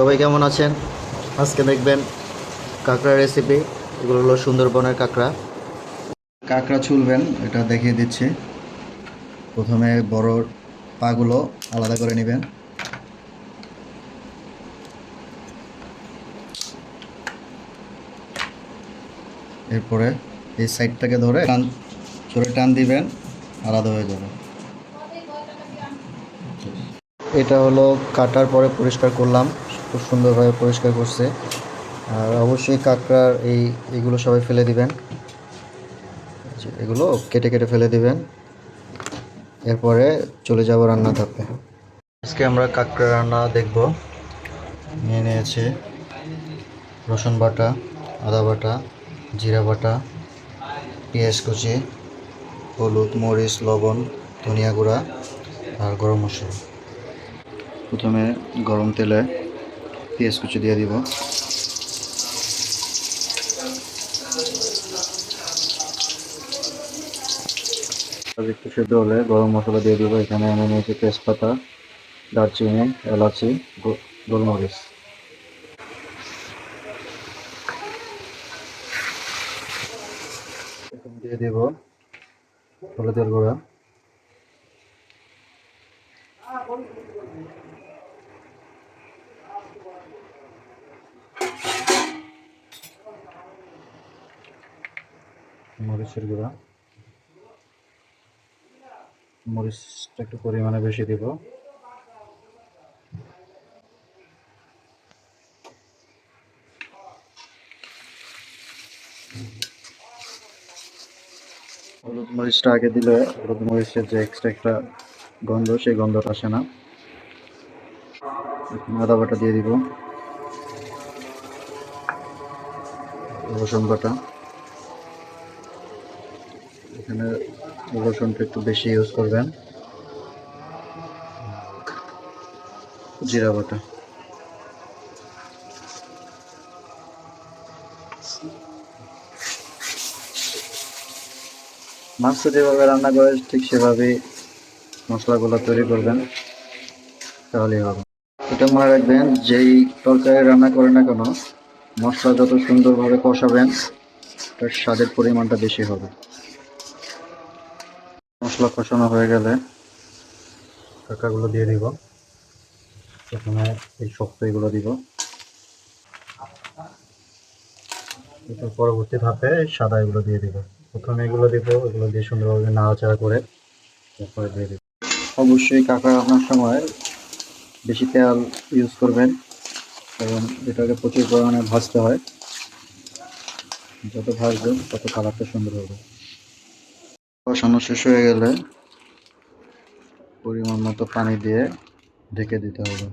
সবাই কেমন আছেন? আজকে দেখবেন কাঁকড়া রেসিপি এগুলো হলো সুন্দরবনের কাঁকড়া। কাঁকড়া ছুলবেন, এটা দেখিয়ে দিচ্ছি। প্রথমে বড় পাগুলো আলাদা করে নেবেন। এরপরে এই সাইডটাকে ধরে টান ধরে টান দিবেন, আলাদা হয়ে যাবে। এটা হলো কাটার পরে পরিষ্কার করলাম। খুব সুন্দরভাবে পরিষ্কার করছে। আর অবশ্যই কাঁকড়ার এই, এগুলো সবাই ফেলে দিবেন। এগুলো কেটে কেটে ফেলে দিবেন। এরপরে চলে যাব রান্না ধাপে। আজকে আমরা কাঁকড়া রান্না দেখব। নিয়ে নিয়েছি রসুন বাটা, আদা বাটা, জিরা বাটা, পেঁয়াজ কুচি, হলুদ, মরিচ, লবণ, ধনিয়া গুঁড়া আর গরম মশলা। প্রথমে গরম তেলে পেঁয়াজ কুচি দিয়ে দিব। একটু সেদ্ধ হলে গরম মশলা দিয়ে দিব। এখানে আমি নিয়েছি তেজপাতা, দারচিনি, এলাচি গোলমরিচ। দিয়ে দিব হলুদের গুঁড়া। মরিচের গুঁড়া। মরিচটা একটু পরিমাণে বেশি দিব। হলুদ মরিচটা আগে দিলে, হলুদ মরিচের যে এক্সট্রা একটা গন্ধ, সেই গন্ধটা আসে না। আদা বাটা দিয়ে দিব। রসুন বাটা। এখানে রসুনটা একটু বেশি ইউজ করবেন। জিরা বাটা। মাছটা যেভাবে রান্না করে ঠিক সেভাবেই মশলাগুলো তৈরি করবেন। তাহলেই হবে। এটা মনে রাখবেন, যেই তরকারি রান্না করে না কেন, মশলা যত সুন্দরভাবে কষাবেন, তার স্বাদের পরিমাণটা বেশি হবে। মশলা কষানো হয়ে গেলে কাঁকড়াগুলো দিয়ে দিব। প্রথমে এই শক্ত এগুলো দিব পরবর্তী ধাপে সাদা এগুলো দিয়ে দিব। প্রথমে এগুলো দিব, এগুলো দিয়ে সুন্দরভাবে নাড়াচাড়া করে তারপরে দিয়ে দিব। অবশ্যই কাঁকড়া রান্নার সময় বেশি তেল ইউজ করবেন কারণ এটাকে প্রচুর পরিমাণে ভাজতে হয়। যত ভাজবেন তত কালারটা সুন্দর হবে। কষানো শেষ হয়ে গেলে পরিমাণ মতো পানি দিয়ে ঢেকে দিতে হবে।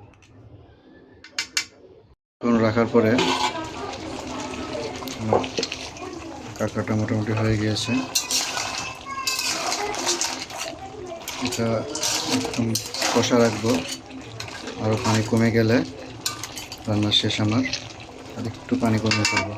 রাখার পরে কাঁকড়াটা মোটামুটি হয়ে গিয়েছে। এটা একদম কষা রাখব। আরও পানি কমে গেলে রান্না শেষ আমার। আর একটু পানি কমে ফেলব।